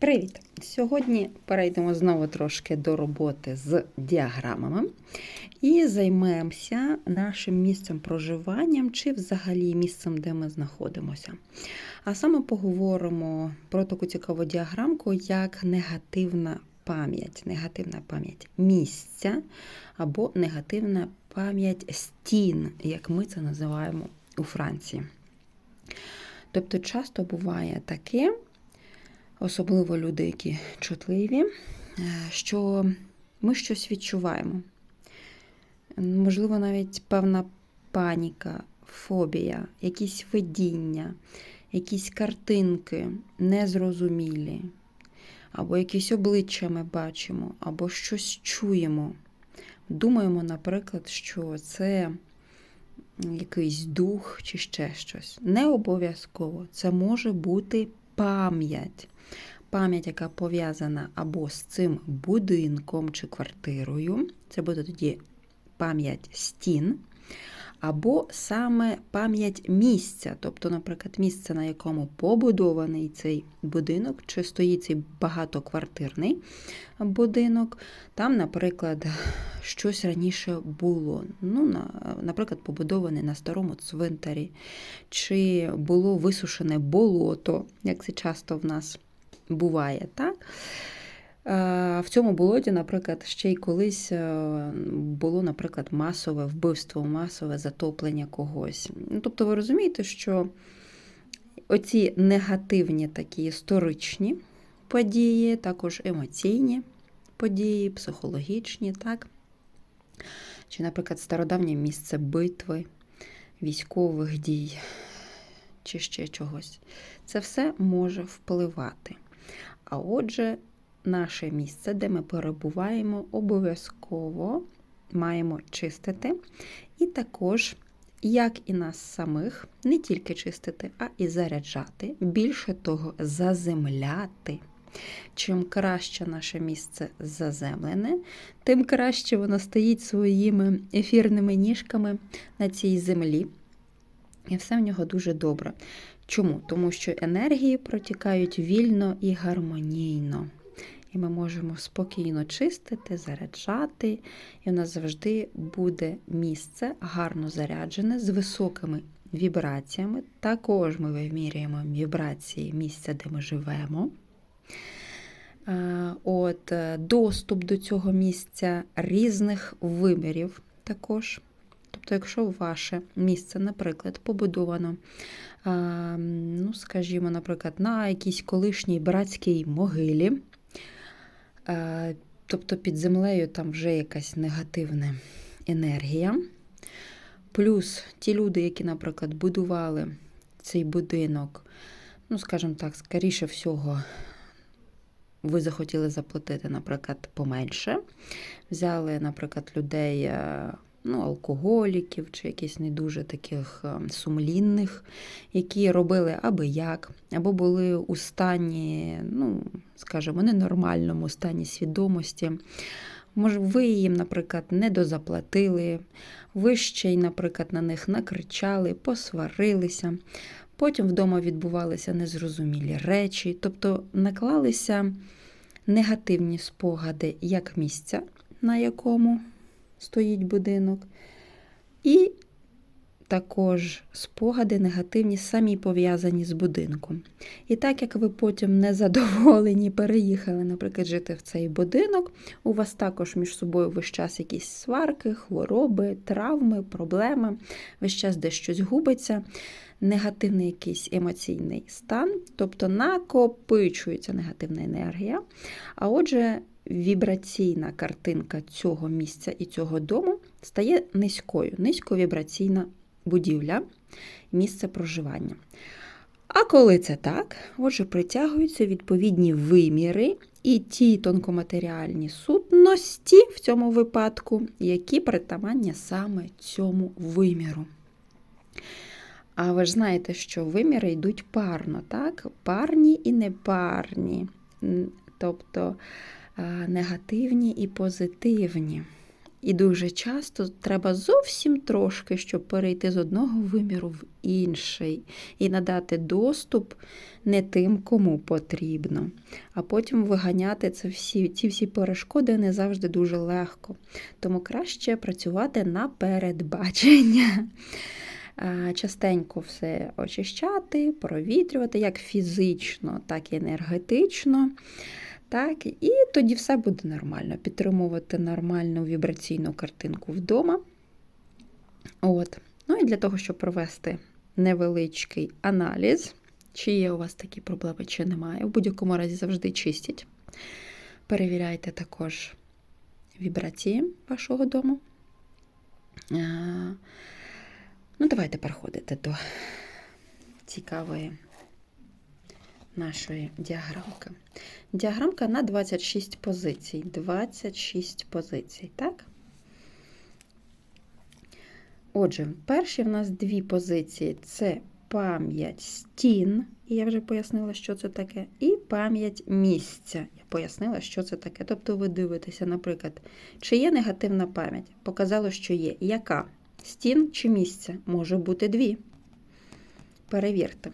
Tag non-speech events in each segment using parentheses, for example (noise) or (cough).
Привіт! Сьогодні перейдемо знову трошки до роботи з діаграмами і займемося нашим місцем проживанням чи взагалі місцем, де ми знаходимося. А саме поговоримо про таку цікаву діаграмку, як негативна пам'ять, негативна пам'ять місця або негативна пам'ять стін, як ми це називаємо у Франції. Тобто, часто буває таке, особливо люди, які чутливі, е, що ми щось відчуваємо. Можливо, навіть певна паніка, фобія, якісь видіння, якісь картинки незрозумілі, або якісь обличчя ми бачимо, або щось чуємо. Думаємо, наприклад, що це якийсь дух чи ще щось. Не обов'язково це може бути пам'ять. Пам'ять, яка пов'язана або з цим будинком чи квартирою, це буде тоді пам'ять стін, або саме пам'ять місця, тобто, наприклад, місце, на якому побудований цей будинок, чи стоїть цей багатоквартирний будинок. Там, наприклад, щось раніше було. Ну, Наприклад, побудований на старому цвинтарі, чи було висушене болото, як це часто в нас буває. так? В цьому болоті, наприклад, ще й колись е, було, наприклад, масове вбивство, масове затоплення когось. Ну, Тобто, ви розумієте, що оці негативні такі історичні події, також емоційні події, психологічні, так? Чи, наприклад, стародавнє місце битви, військових дій, чи ще чогось. Це все може впливати. А отже, наше місце, де ми перебуваємо, обов'язково маємо чистити. І також, як і нас самих, не тільки чистити, а і заряджати. Більше того, заземляти. Чим краще наше місце заземлене, тим краще воно стоїть своїми ефірними ніжками на цій землі. І все в нього дуже добре. Чому? Тому що енергії протікають вільно і гармонійно. Ми можемо спокійно чистити, заряджати, і у нас завжди буде місце гарно заряджене з високими вібраціями. Також ми вимірюємо вібрації місця, де ми живемо. От, е, Доступ до цього місця різних вимірів також. Тобто, якщо ваше місце, наприклад, побудовано, ну, скажімо, наприклад, на якійсь колишній братській могилі, тобто під землею там вже якась негативна енергія. Плюс ті люди, які, наприклад, будували цей будинок, ну, скажімо так, скоріше всього, ви захотіли заплатити, наприклад, поменше. Взяли, наприклад, людей, е, ну, алкоголіків чи якісь не дуже таких е, сумлінних, які робили аби як, або були у стані, ну, скажімо, ненормальному стані свідомості. Може, ви їм, наприклад, не дозаплатили, ви ще й, наприклад, на них накричали, посварилися. Потім вдома відбувалися незрозумілі речі, тобто наклалися негативні спогади як місця, на якому стоїть будинок, і також спогади негативні, самі пов'язані з будинком. І так як ви потім незадоволені переїхали, наприклад, жити в цей будинок, у вас також між собою весь час якісь сварки, хвороби, травми, проблеми, весь час десь щось губиться негативний якийсь емоційний стан, тобто накопичується негативна енергія. А отже, вібраційна картинка цього місця і цього дому стає низькою, низьковібраційна будівля, місце проживання. А коли це так, отже, притягуються відповідні виміри і ті тонкоматеріальні сутності в цьому випадку, які притаманні саме цьому виміру. А ви ж знаєте, що виміри йдуть парно, так? Парні і непарні, тобто негативні і позитивні. І дуже часто треба зовсім трошки, щоб перейти з одного виміру в інший і надати доступ не тим, кому потрібно. А потім виганяти це всі, ці всі перешкоди не завжди дуже легко. Тому краще працювати на передбачення. Частенько все очищати, провітрювати як фізично, так і енергетично. Так, і тоді все буде нормально. Підтримувати нормальну вібраційну картинку вдома. От. Ну і для того, щоб провести невеличкий аналіз, чи є у вас такі проблеми, чи немає. В будь-якому разі завжди чистіть. Перевіряйте також вібрації вашого дому. Ну, давайте переходити до цікавої нашої діаграмки. Діаграмка на 26 позицій. 26 позицій, так? Отже, перші в нас дві позиції це пам'ять стін, і я вже пояснила, що це таке, і пам'ять місця. Я пояснила, що це таке. Тобто ви дивитеся, наприклад, чи є негативна пам'ять? Показало, що є. Яка? Стін чи місця? Може бути дві. Перевірте.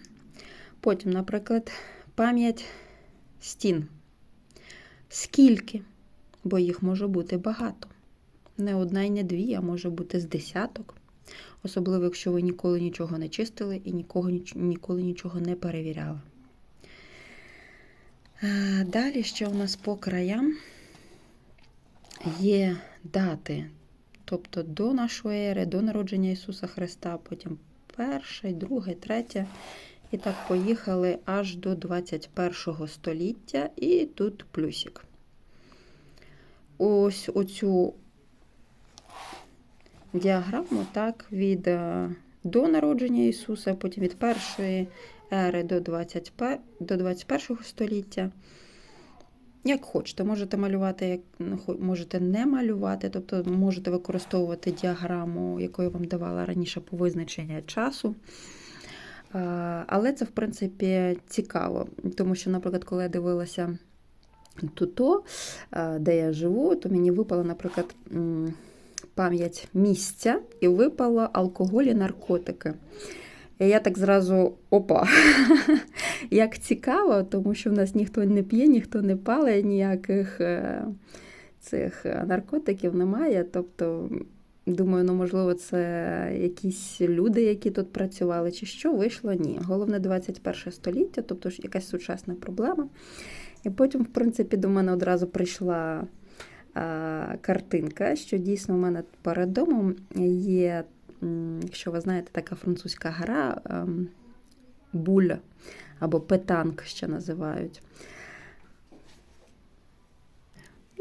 Потім, наприклад, пам'ять стін. Скільки? Бо їх може бути багато. Не одна і не дві, а може бути з десяток. Особливо, якщо ви ніколи нічого не чистили і нікого, ніколи нічого не перевіряли. Е, Далі ще у нас по краям є дати, тобто до нашої ери, до народження Ісуса Христа, потім перше, друге, третє. І так поїхали аж до 21 століття, і тут плюсик. Ось оцю діаграму, так, від е, до народження Ісуса, потім від першої ери до 21, до 21 століття. Як хочете, можете малювати, як можете не малювати, тобто можете використовувати діаграму, яку я вам давала раніше по визначенню часу. Але це, в принципі, цікаво, тому що, наприклад, коли я дивилася туто, де я живу, то мені випала, наприклад, пам'ять місця і випало алкоголь і наркотики. І я так зразу опа, (laughs) як цікаво, тому що в нас ніхто не п'є, ніхто не палить, ніяких е, цих наркотиків немає. Тобто, думаю, ну, можливо, це якісь люди, які тут працювали, чи що вийшло? Ні. Головне 21 століття, тобто якась сучасна проблема. І потім, в принципі, до мене одразу прийшла картинка, що дійсно у мене перед домом є, якщо ви знаєте, така французька гра ем, буль або петанк ще називають.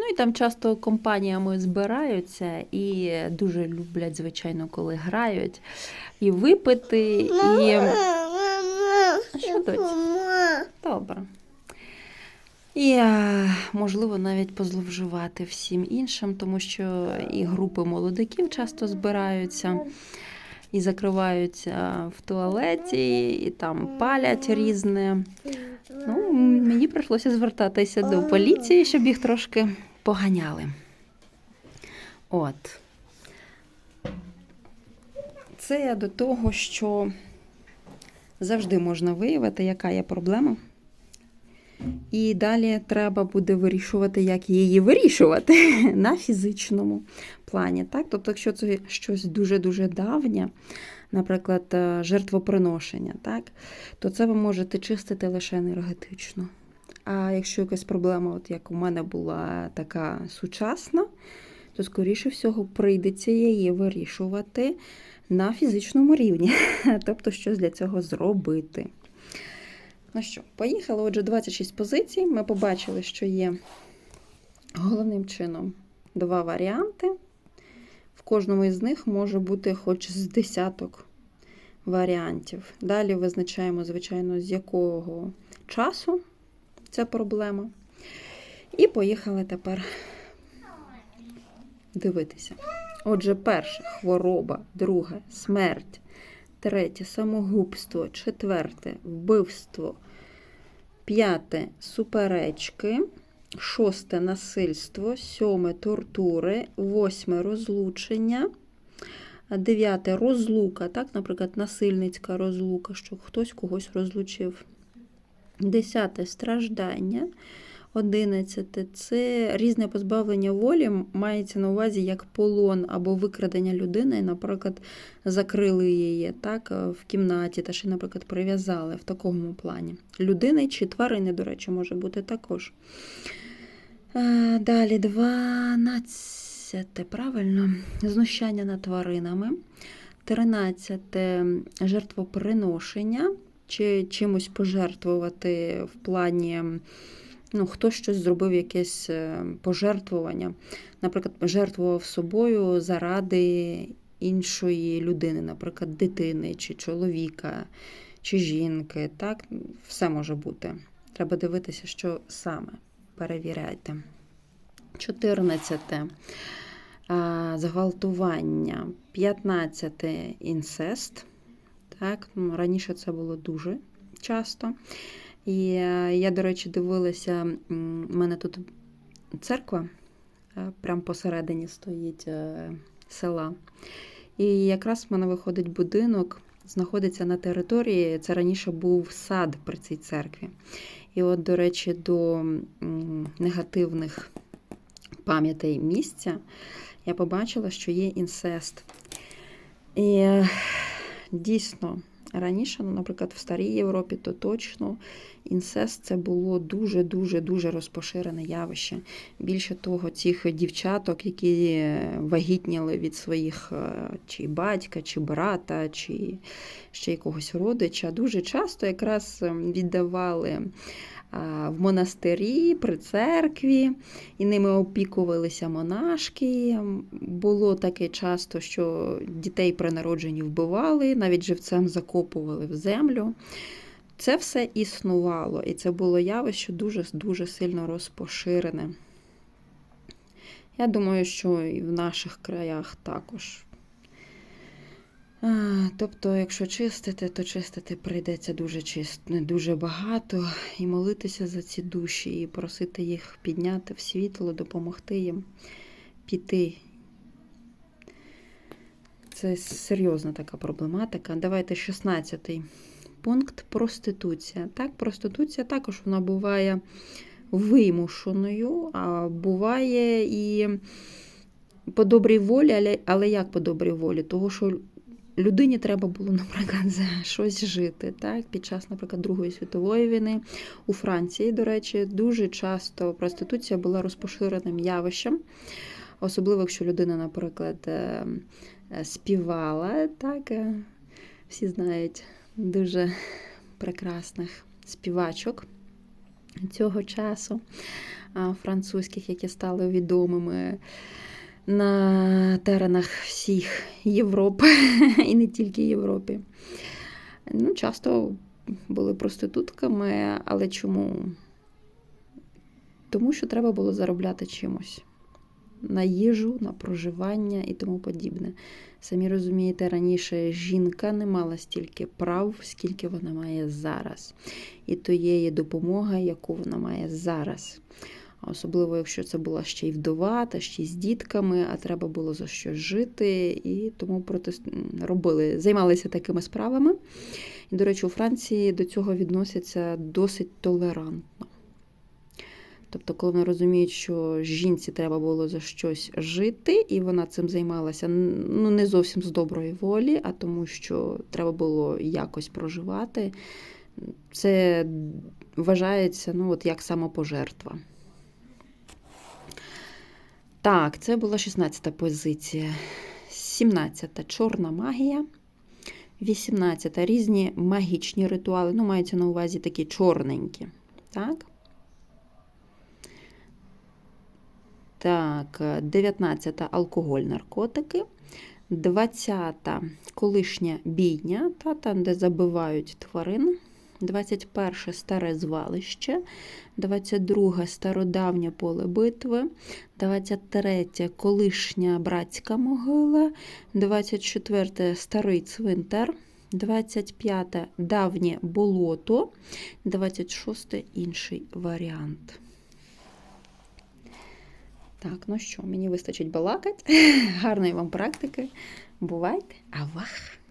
Ну і там часто компаніями збираються і дуже люблять, звичайно, коли грають. І випити, і. Що доць? Добре. І, можливо, навіть позловживати всім іншим, тому що і групи молодиків часто збираються і закриваються в туалеті, і там палять різне. Ну, Мені прийшлося звертатися до поліції, щоб їх трошки поганяли. От. Це до того, що завжди можна виявити, яка є проблема. І далі треба буде вирішувати, як її вирішувати (laughs) на фізичному плані. Так? Тобто, якщо це щось дуже-дуже давнє, наприклад, е, жертвоприношення, так? то це ви можете чистити лише енергетично. А якщо якась проблема, от як у мене була така сучасна, то, скоріше всього, прийдеться її вирішувати на фізичному рівні, (laughs) тобто щось для цього зробити. Ну що, поїхали. Отже, 26 позицій. Ми побачили, що є головним чином два варіанти. В кожному із них може бути хоч з десяток варіантів. Далі визначаємо, звичайно, з якого часу ця проблема. І поїхали тепер дивитися. Отже, перше хвороба, друге смерть, третє самогубство, четверте вбивство, п'яте суперечки, шосте насильство, сьоме тортури, восьме розлучення, дев'яте розлука, так, наприклад, насильницька розлука, що хтось когось розлучив. Десяте страждання. Одинадцяте це різне позбавлення волі мається на увазі як полон або викрадення людини, наприклад, закрили її так, в кімнаті та ще, наприклад, прив'язали в такому плані. Людини чи тварини, до речі, може бути також. Е, Далі 12, правильно, знущання над тваринами. 13 жертвоприношення, чи чимось пожертвувати в плані, ну, хтось щось зробив якесь е, пожертвування. Наприклад, жертвував собою заради іншої людини, наприклад, дитини, чи чоловіка, чи жінки. Так, все може бути. Треба дивитися, що саме. Перевіряйте. 14. Зґвалтування. 15. Інцест. Так, ну, раніше це було дуже часто. І е, я, до речі, дивилася, у мене тут церква, е, прямо посередині стоїть е, села. І якраз в мене виходить будинок, знаходиться на території. Це раніше був сад при цій церкві. І от, до речі, до негативних пам'ятей місця я побачила, що є інцест. І дійсно, раніше, ну, наприклад, в старій Європі, то точно інцест це було дуже-дуже дуже розпоширене явище. Більше того, цих дівчаток, які вагітніли від своїх е, чи батька, чи брата, чи ще якогось родича, дуже часто якраз ем, віддавали в монастирі, при церкві, і ними опікувалися монашки. Було таке часто, що дітей при народженні вбивали, навіть живцем закопували в землю. Це все існувало, і це було явище дуже-дуже сильно розпоширене. Я думаю, що і в наших краях також. Тобто, якщо чистити, то чистити прийдеться дуже чисто, дуже багато, і молитися за ці душі, і просити їх підняти в світло, допомогти їм піти. Це серйозна така проблематика. Давайте 16-й пункт проституція. Так, проституція також вона буває вимушеною, а буває і по добрій волі, але як по добрій волі? Того, що людині треба було, наприклад, за щось жити. Так? Під час, наприклад, Другої світової війни у Франції, до речі, дуже часто проституція була розпоширеним явищем. Особливо, якщо людина, наприклад, е, е, співала, так, е, всі знають дуже прекрасних співачок цього часу, французьких, які стали відомими на теренах всіх Європи (laughs) і не тільки Європі. Ну, Часто були проститутками, але чому? Тому що треба було заробляти чимось. На їжу, на проживання і тому подібне. Самі розумієте, раніше жінка не мала стільки прав, скільки вона має зараз. І то є допомога, яку вона має зараз. Особливо, якщо це була ще й вдова, та ще й з дітками, а треба було за що жити, і тому протест... робили, займалися такими справами. І, до речі, у Франції до цього відносяться досить толерантно. Тобто, коли вони розуміють, що жінці треба було за щось жити, і вона цим займалася ну, не зовсім з доброї волі, а тому, що треба було якось проживати, це вважається ну, от як самопожертва. Так, це була 16-та позиція. 17-та чорна магія. 18-та різні магічні ритуали. Ну, мається на увазі такі чорненькі. Так. Так, 19-та алкоголь, наркотики. 20-та колишня бійня, та, там, де забивають тварин. 21 старе звалище, 22 стародавнє поле битви, 23 колишня братська могила, 24 старий цвинтар, 25 давнє болото, 26 інший варіант. Так, ну що, мені вистачить балакать. (laughs) Гарної вам практики. Бувайте, авах!